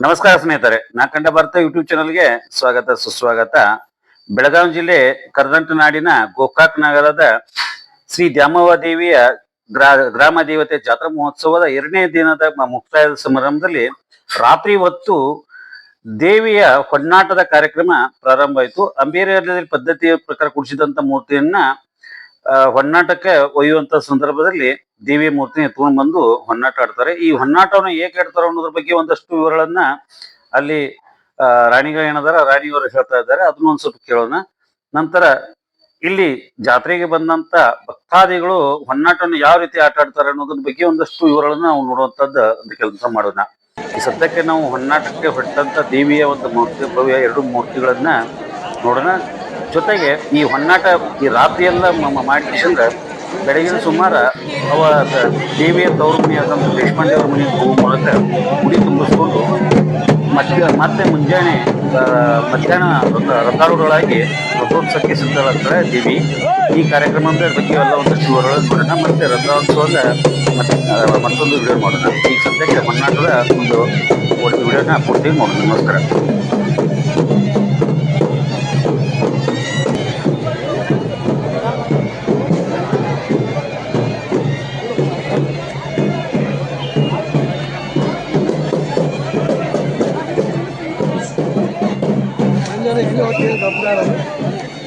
ನಮಸ್ಕಾರ ಸ್ನೇಹಿತರೆ, ನಾ ಕಂಡ ಭಾರತ ಯೂಟ್ಯೂಬ್ ಚಾನಲ್ಗೆ ಸ್ವಾಗತ, ಸುಸ್ವಾಗತ. ಬೆಳಗಾವಿ ಜಿಲ್ಲೆ ಕರದಂಟನಾಡಿನ ಗೋಕಾಕ್ ನಗರದ ಶ್ರೀ ದ್ಯಾಮವ್ವ ದೇವಿಯ ಗ್ರಾ, ಗ್ರಾಮ ದೇವತೆ ಜಾತ್ರಾ ಮಹೋತ್ಸವದ ಎರಡನೇ ದಿನದ ಮುಕ್ತಾಯದ ಸಮಾರಂಭದಲ್ಲಿ ರಾತ್ರಿ ಹೊತ್ತು ದೇವಿಯ ಹೊನ್ನಾಟದ ಕಾರ್ಯಕ್ರಮ ಪ್ರಾರಂಭ ಆಯಿತು ಅಂಬೇರಿಯಲ್ಲಿ ಪದ್ಧತಿಯ ಪ್ರಕಾರ ಕುಡಿಸಿದಂತ ಮೂರ್ತಿಯನ್ನ ಹೊನ್ನಾಟಕ್ಕೆ ಒಯ್ಯುವಂತ ಸಂದರ್ಭದಲ್ಲಿ ದೇವಿ ಮೂರ್ತಿ ಎತ್ಕೊಂಡು ಬಂದು ಹೊನ್ನಾಟ ಆಡ್ತಾರೆ. ಈ ಹೊನ್ನಾಟವನ್ನು ಏಕೆ ಆಡ್ತಾರೆ ಅನ್ನೋದ್ರ ಬಗ್ಗೆ ಒಂದಷ್ಟು ವಿವರಗಳನ್ನ ಅಲ್ಲಿ ರಾಣಿಗಳು ಏನದಾರ ರಾಣಿಯವರು ಹೇಳ್ತಾ ಇದ್ದಾರೆ. ಅದನ್ನ ಒಂದ್ ಸ್ವಲ್ಪ ಕೇಳೋಣ. ನಂತರ ಇಲ್ಲಿ ಜಾತ್ರೆಗೆ ಬಂದಂತ ಭಕ್ತಾದಿಗಳು ಹೊನ್ನಾಟವನ್ನು ಯಾವ ರೀತಿ ಆಟ ಆಡ್ತಾರೆ ಅನ್ನೋದ್ರ ಬಗ್ಗೆ ಒಂದಷ್ಟು ವಿವರಗಳನ್ನ ನಾವು ನೋಡುವಂತದ್ದು ಒಂದು ಕೆಲಸ ಮಾಡೋಣ. ಈ ಸದ್ಯಕ್ಕೆ ನಾವು ಹೊನ್ನಾಟಕ್ಕೆ ಹೊಟ್ಟಂತ ದೇವಿಯ ಒಂದು ಮೂರ್ತಿ, ಭವ್ಯ ಎರಡು ಮೂರ್ತಿಗಳನ್ನ ನೋಡೋಣ. ಜೊತೆಗೆ ಈ ಹೊನ್ನಾಟ ಈ ರಾತ್ರಿ ಎಲ್ಲ ಮಾಡಿಕೊಂಡ್ರ ಬೆಳಗಿನ ಸುಮಾರು ಅವ ದೇವಿಯ ತವರು ಮನೆಯಾದಂಥ ದೇಶಪಾಂಡೆ ಮನೆಗೆ ಹೋಗುವ ಮೂಲಕ ಗುಡಿ ತುಂಬಿಸ್ಕೊಂಡು ಮತ್ತೆ ಮತ್ತೆ ಮುಂಜಾನೆ ಮಧ್ಯಾಹ್ನ ರಥ- ರಥಾರೂಢಳಾಗಿ ರಥೋತ್ಸವಕ್ಕೆ ಸಿದ್ಧರಾಗ್ತಾಳೆ ದೇವಿ. ಈ ಕಾರ್ಯಕ್ರಮದ ಬಗ್ಗೆ ಎಲ್ಲ ಒಂದಷ್ಟು ವಿವರಗಳು ನೋಡೋಣ, ಮತ್ತೆ ರಥೋತ್ಸವದ ಮತ್ತೆ ಮತ್ತೊಂದು ವಿಡಿಯೋ ಮಾಡೋಣ ಈಗ ಸದ್ಯಕ್ಕೆ ಹೊನ್ನಾಟದ ಒಂದು ಒಂದು ವಿಡಿಯೋನ ಪೂರ್ತಿ ಮಾಡೋಣ ನಮಸ್ಕಾರ.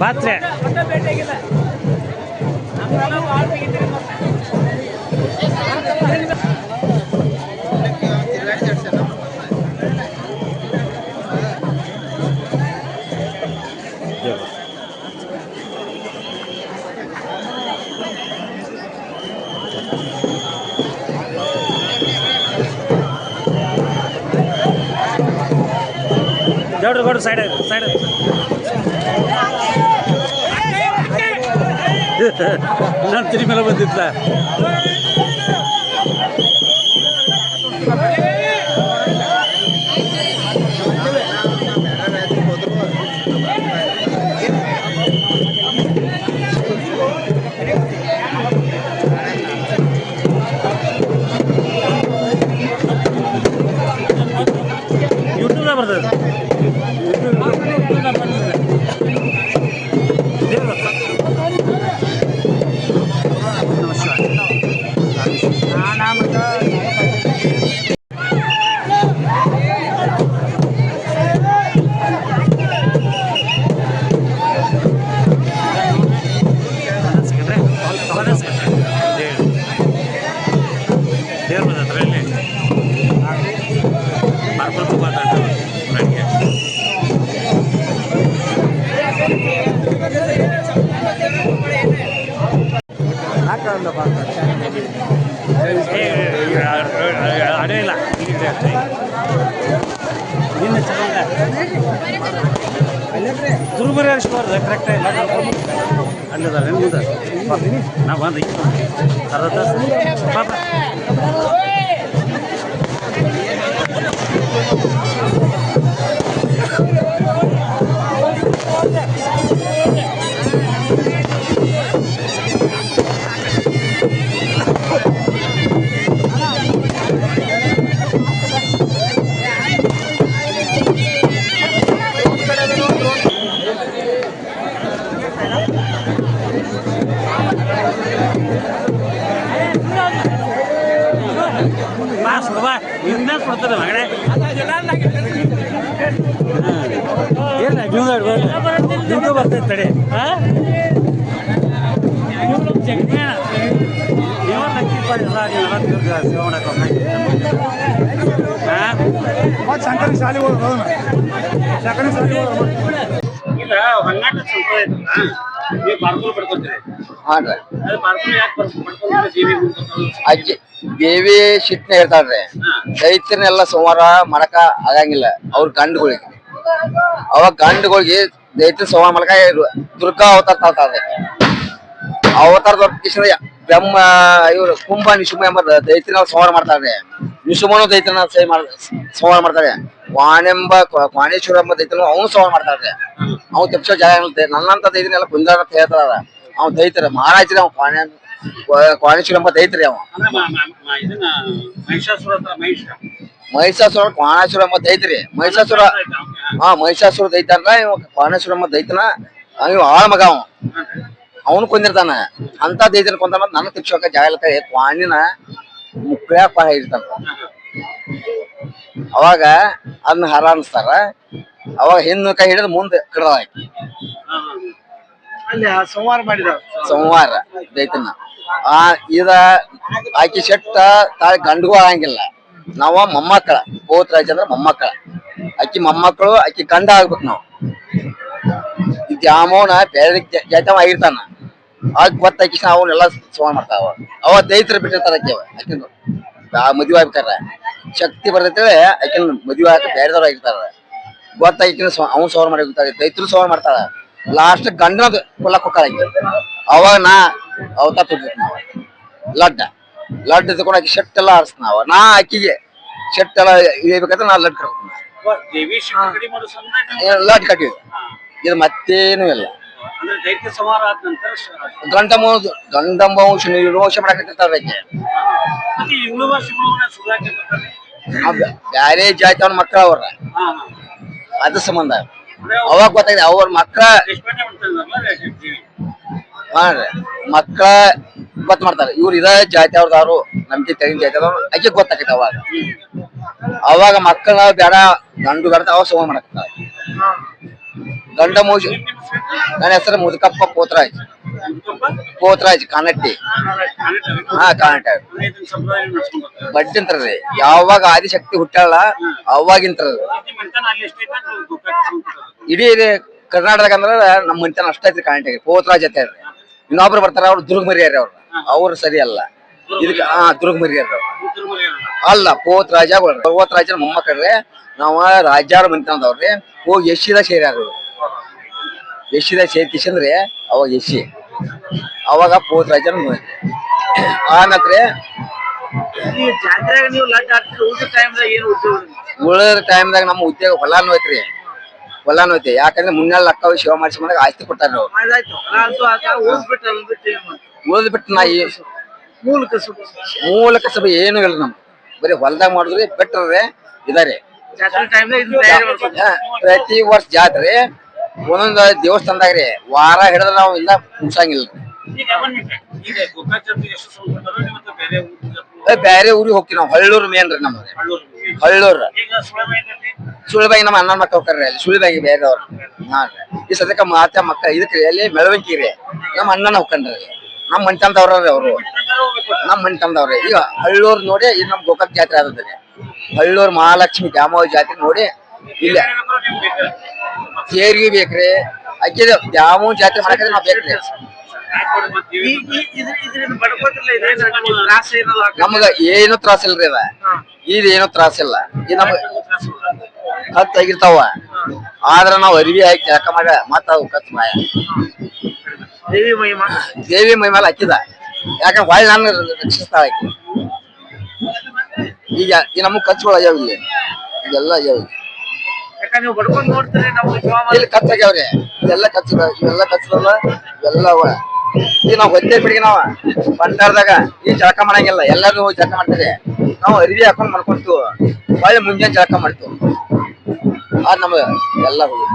ಪಾತ್ರೆ. ಗೌಡ್ರು ಗೌಡ್ರು ಸೈಡ್ ಸೈಡ್ ನಾನು ತಿರಿ ಮೇಲೆ ದುರ್ಬರಿ ಅನಿಸ್ಬಾರ್ದು ಕರೆಕ್ಟ್ ಇಲ್ಲ? ಅಲ್ಲಿದ್ದಾರೆ ಮುಂದೆ ನಾ ಬಂದು. ಅರ್ಧ ತಾಸು. ಪಾಪ ಶಾಲೆ ಹೋಗೋದು ಶಾಲೆ ಹೋಗೋದು ಹೊನ್ನಾಟ ಸಂಪ್ರದಾಯ ನೀವು ಬಾರ್ಕೋಲ್ ಪಡ್ಕೊತೀರಿ? ಹಾನ್ರಿ ಅದು ಬಾರ್ಕೋಲ್ ಯಾಕೆ ಪಡ್ಕೊಂಡ್ರೆ ದೇವಿ ಮುಂದೆ ಅಜ್ಜಿ ದೇವಿ ಶಿಟ್ನ ಹೇಳ್ತಾಳ್ರಿ ದೈತ್ಯನೆಲ್ಲ ಸಂಹಾರ ಮಡಕ ಆಗಂಗಿಲ್ಲ ಅವ್ರ ಗಂಡುಗಳಿಗೆ. ಅವಾಗ ಗಂಡುಗಳಿಗೆ ದೈತ್ಯ ಸಂಹಾರ ಮಾಡಕ ದುರ್ಗಾ ಅವತಾರ ತಾಳ್ತಾರೆ ಅವತಾರ ಕೃಷ್ಣ ಬ್ರಹ್ಮ ಇವರು ಕುಂಭ ನಿಶುಂಭ ಎಂಬ ದೈತ್ಯನ ಸಂಹಾರ ಮಾಡ್ತಾರೆ. ನಿಶುಂಭನು ದೈತ್ಯನ ಸೈ ಮಾಡ ಸಂಹಾರ ಮಾಡ್ತಾರೆ. ವಾಣೆಂಬ ವಾಣೇಶ್ವರ ಎಂಬ ದೈತ್ಯನು ಅವನು ಸಂಹಾರ ಮಾಡ್ತಾರೆ ಅವ್ನು ತಪ್ಪಿಸೋ ಜಾಗ. ನನ್ನಂತ ದೈತ್ಯನೆಲ್ಲ ಕುಂದಾರ ಅಂತ ಹೇಳ್ತಾರ ಅವ್ನು ದೈತ್ಯರ. ಮಹಾರಾಜರೇ ಅವ ಕ್ವಾಣೆ ಕ್ವಾಣೇಶ್ವರ ಎಂಬ ದೈತ್ರಿ ಅವ ಮಹಿಷಾಸುರ ಕ್ವಾನೇಶ್ವರ ಎಂಬ ದೈತ್ರಿ ಮಹಿಷಾಸುರ ಹಾ ಮಹಿಷಾಸುರ ದೈತ ಅಂದ್ರ ಇವ ಕ್ವಾಣೇಶ್ವರ ಎಂಬ ದೈತನ ಇವ ಆಳ ಮಗ ಅವ ಅವನು ಕೊಂದಿರ್ತಾನ. ಅಂತ ಇದ್ರ ಕೊಂದ ನನ್ನ ತಿರ್ಸೋಕ ಜಾಗ ಪಾಣಿನ ಕ್ವಾಣಿನ ಮುಕ್ಳ್ಯಾಕ ಇರ್ತಾನ ಅವಾಗ ಅದನ್ನ ಹರ ಅನ್ಸ್ತಾರ. ಅವಾಗ ಹಿಂದ ಕೈ ಹಿಡಿದ್ ಮುಂದೆ ಕಡ್ದ ಅಲ್ಲಿ ಸಂವಾರ ಮಾಡಿದ ಸಂವಾರ ದೈತನ ಆ ಇದ ಆಕಿ ಶೆಟ್ಟ ತಾಳಿ ಗಂಡಗೂ ಆಗಂಗಿಲ್ಲ. ನಾವ ಮೊಮ್ಮಕ್ಕಳ ಪೋತ್ರಾಜ್ ಅಂದ್ರ ಮೊಮ್ಮಕ್ಕಳ. ಆಕಿ ಮೊಮ್ಮಕ್ಕಳು ಆಕಿ ಗಂಡ ಆಗ್ಬೇಕು ನಾವು. ಜಾಮೋನ ದ್ಯಾಮೋನ ಬೇರೆ ಜಾತ ಆಗಿರ್ತಾನ. ಆಗ ಗೊತ್ತಾಕಿ ಅವನ್ನೆಲ್ಲ ಸಂವಾರ ಮಾಡ್ತಾವ. ಅವ ದೈತ್ರ ಬಿಟ್ಟಿರ್ತಾರ ಆಕಿ ಅವ ಆಕಿಂದು. ಆ ಮದುವೆ ಆಗ್ಬೇಕಾರ ಶಕ್ತಿ ಬರ್ತೈತೆ ಆಕಿನ ಮದುವೆ ಆಗ ಬೇರೆದವ್ರು ಆಗಿರ್ತಾರ. ಗೊತ್ತಾಗಿನ ಅವ್ನು ಸವಾರ ಮಾಡಿ ಹೋಗ್ತಾರೆ ದೈತ್ರು ಸವಾರ ಮಾಡ್ತಾಳ. ಲಾಸ್ಟ್ ಗಂಡನ ಕೊಲ್ಲಕ್ ಹೋಗ್ತಾಳ ಆಕಿ. ಅವಾಗ ನಾ ಅವತಾರ ತುರ್ಬೇಕು ನಾವು ಲಡ್ಡ. ಲಡ್ಡ ತಗೊಂಡು ಆಕಿ ಶೆಟ್ ಎಲ್ಲ ಆರಿಸ್ ನಾವ ನಾ ಆಕಿಗೆ ಶೆಟ್ ಎಲ್ಲ ಇಳಿಬೇಕಂದ್ರೆ ನಾ ಲಡ್ ಕಟ್ಕೊಂಡು ಲಡ್ ಕಟ್ಟಿವಿ ಇದು ಮತ್ತೇನು ಇಲ್ಲ. ಅಂದ್ರೆ ದೈತ್ಯ ಸಮಾರ ಆದ ನಂತರ ಶ- ಗಂಡ ಗಂಡಂಬವಂಶ ನಿರ್ವಂಶ ಮಾಡಕತ್ತಿರ್ತಾರ ಬ್ಯಾರೆ ಜಾತಿಯವ್ರ ಮಕ್ಕಳ ಅವ್ರ. ಅದ್ರ ಸಂಬಂಧ ಅವಾಗ ಗೊತ್ತಾಗಿದೆ ಅವ್ರ ಮಕ್ಕಳ ಮಕ್ಕಳ ಗೊತ್ತ ಮಾಡ್ತಾರ. ಇವ್ರು ಇದ ಜಾತಿ ಅವ್ರದವ್ರು ನಮ್ಗೆ ತೆಗಿನ ಜಾತಿ ಅವ್ರು ಗೊತ್ತಾಕೈತೆ ಅವಾಗ. ಅವಾಗ ಮಕ್ಕಳ ಬೇಡ ಗಂಡು ಬೇಡ ಅವಾಗ ಸಂವಾದ ಮಾಡಕತ್ತಾರ ಗಂಡ ಮೂಜು. ನನ್ನ ಹೆಸರು ಮುದುಕಪ್ಪ ಪೋತ್ರಾಜ್. ಪೋತ್ರಾಜ್ ಕಾನಟ್ಟಿ ಹಾ ಕಾನಟ್ಟ ಇದನ್ನ ಸಂಪ್ರದಾಯ ನಡ್ಸ್ಕೊಂಡ್ ಬರ್ತಾರೆ ಬಡ್ಡಿ ಅಂತಾರ್ರಿ ಯಾವಾಗ ಆದಿಶಕ್ತಿ ಹುಟ್ಟಾಳ ಅವಾಗಿಂತ್ರ. ಇಡೀ ಕರ್ನಾಟಕ ಅಂದ್ರ ನಮ್ಮ ಮನಿತನ ಅಷ್ಟ ಐತ್ರಿ ಕಾನಟ್ಟಿ ಪೋತ್ರಾಜ್ ಅತ್ತ ಇನ್ನೊಬ್ರು ಬರ್ತಾರ ಅವ್ರು ದುರ್ಗ ಮರಿಯಾರ ಅವ್ರು. ಅವ್ರು ಸರಿ ಅಲ್ಲ. ಇದಕ್ಕೆ, ಹಾ, ದುರ್ಗ ಮರಿಯಾರ. ಅಲ್ಲ ಪೋತ್ ರಾಜ ಪರ್ವತ್ ರಾಜನ ಮೊಮ್ಮಕ್ಕಳ್ರಿ, ನಾವ ರಾಜ್ಯಾರ ಮಂತ್ರಿ ಹೋಗಿ ಎಷ್ಟಿದ ಸೇರ್ಯಾರ ಇವ್ರು. ಎಷ್ಟಿದ ಸೇರಿ ಕಿಶಂದ್ರೆ ಅವಾಗ ಎಷ್ಟಿ. ಅವಾಗ ಪೋತ್ ರಾಜನ ನಂತರ ಉಳಿದ ಟೈಮ್ದಾಗ ನಮ್ಮ ಉದ್ಯೋಗ ಹೊಲಾನು ಐತ್ರಿ ಹೊಲಾನು ಐತಿ ಯಾಕಂದ್ರೆ ಮುನ್ನೆಲ್ಲ ಲಕ್ಕ ಶಿವ ಮಾಡಿಸಿ ಬಂದಾಗ ಆಸ್ತಿ ಕೊಟ್ಟಾರ ಉಳಿದ್ ಬಿಟ್ಟು ನಾ ಮೂಲ ಕಸುಬು ಕಸಬ ಏನು ಇಲ್ಲ ನಮ್ಗೆ. ಬರೀ ಹೊಲ್ದಾಗ ಮಾಡಿದ್ರಿ ಬೆಟ್ರೆ ಇದಾರೆ. ಪ್ರತಿ ವರ್ಷ ಜಾತ್ರೆ. ಒಂದೊಂದ್ ದೇವಸ್ಥಾನದಾಗ್ರಿ, ವಾರ ಹಿಡಿದ್ರೆ ನಾವು ಇಲ್ಲ ಮುಗ್ಸಂಗಿಲ್ಲ. ಬ್ಯಾರೆ ಊರಿಗೆ ಹೋಗ್ತೀವಿ ನಾವು, ಹಳ್ಳೂರು ಮೇನ್ ರೀ ನಮ್ದು. ಹಳ್ಳೂರು. ಸುಳಿಬಾಗಿ ನಮ್ಮ ಅಣ್ಣನ ಮಕ್ಕ ಹೋಗ್ತಾರ್ರಿ ಅಲ್ಲಿ ಬೇರೆ ಬೇರೆದವ್ರು ಹಾ ರೀ. ಈ ಸದ್ಯಕ್ಕೆ ಮಾತೆ, ಮಕ್ಕ, ಇದಕ್ಕೆ ಎಲ್ಲಿ ಮೆಳವಂಕಿ ರೀ. ನಮ್ಮ ಅಣ್ಣನ ಹೋಗ್ಕಂಡ್ರಿ ನಮ್ಮ ಅವ್ರು ಅವರು. ನಮ್ಮ ಮಣ್ತಂದವ್ರಿ ಈಗ ಹಳ್ಳೂರ್ ನೋಡಿ ಇದು ನಮ್ ಗೋಕಾಕ್ ಜಾತ್ರೆ ಆದದ್ರಿ ಹಳ್ಳೂರ್ ಮಹಾಲಕ್ಷ್ಮಿ ದ್ಯಾಮವ್ವ ಜಾತ್ರೆ ನೋಡಿ ಇಲ್ಲ. ಸೇರ್ಗಿ ಬೇಕ್ರಿ. ಅಕ್ಕಿದ ಯಾವ ಜಾತ್ರೆ ಮಾಡಕ್ರೆ ನಾವ್ ಬೇಕ್ರಿ. ನಮಗ ಏನು ತ್ರಾಸ ಇಲ್ರಿ ಅದ ಇದು ಏನು ತ್ರಾಸ ಇಲ್ಲ. ಈ ನಮಗ ಕತ್ ಆಗಿರ್ತಾವ ಆದ್ರ ನಾವ್ ಅರಿವಿ ಹಾಕಿ ಯಾಕ ಮಾಡ ಮತ್ತ ಅವು ಕತ್ ಮಾಯ. ದೇವಿ ಮಹಿಮಾ ದೇವಿ ಮೈ ಮೇಲೆ ಹಾಕಿದ ಯಾಕಂದ್ರೆ ಹೊಳ್ಳಿ ನಾನು ರಕ್ಷಿಸ್ತಾಳ ಈಗ ಈ ನಮಗ್ ಕಚ್ಗಳು ಯಾವ ಇಲ್ಲಿ. ಇದೆಲ್ಲ ಅಯ್ಯಾವ ನೀವು ಬಡ್ಕೊಂಡ್ ನೋಡ್ತೀರಿ ನಾವು ಇಲ್ಲಿ ಕಚ್ಚಾಗ್ಯಾವ್ರಿ ಇವೆಲ್ಲ ಕಚ್ಚದ ಇವೆಲ್ಲ ಕಚ್ಚದಲ್ಲ ಇವೆಲ್ಲ ಅವ ಈಗ ನಾವ್ ಹೊತ್ತೆ ಬಿಡಿಗೆ ನಾವ. ಬಂಡಾರದಾಗ ಈ ಜಳಕ ಮಾಡಂಗಿಲ್ಲ. ಎಲ್ಲಾರು ಹೋಗಿ ಜಳಕ ಮಾಡ್ತಾರೆ. ನಾವು ಅರಿವಿ ಹಾಕೊಂಡ್ ಮಾಡ್ಕೊಂತೀವಿ ಬಾಳೆ ಮುಂಜಾನೆ ಜಳಕ ಮಾಡ್ತೀವಿ ಅದ್ ನಮಗ ಎಲ್ಲ ಹೋಗಿ.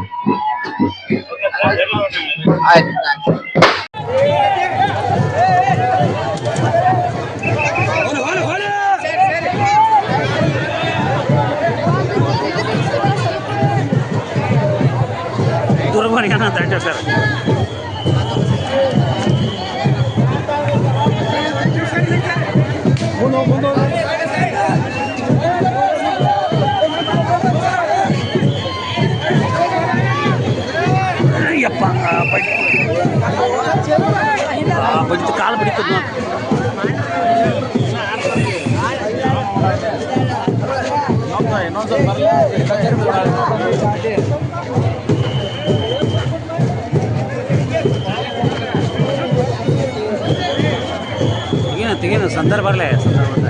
ಆಯ್ತು thanks. ದುರ್ಬರಿಗೆ ಅಂತ ಹೇಳ್ತಾರೆ ಸರ್ ಯಪ್ಪ ಆ ಬಡಿ ಆ ಬಡಿತು ಕಾಲು ಬಡಿತದ ನೋಡಿ ತೆಗೀನ ತೆಗೀನ ಸಂದರ್ಭ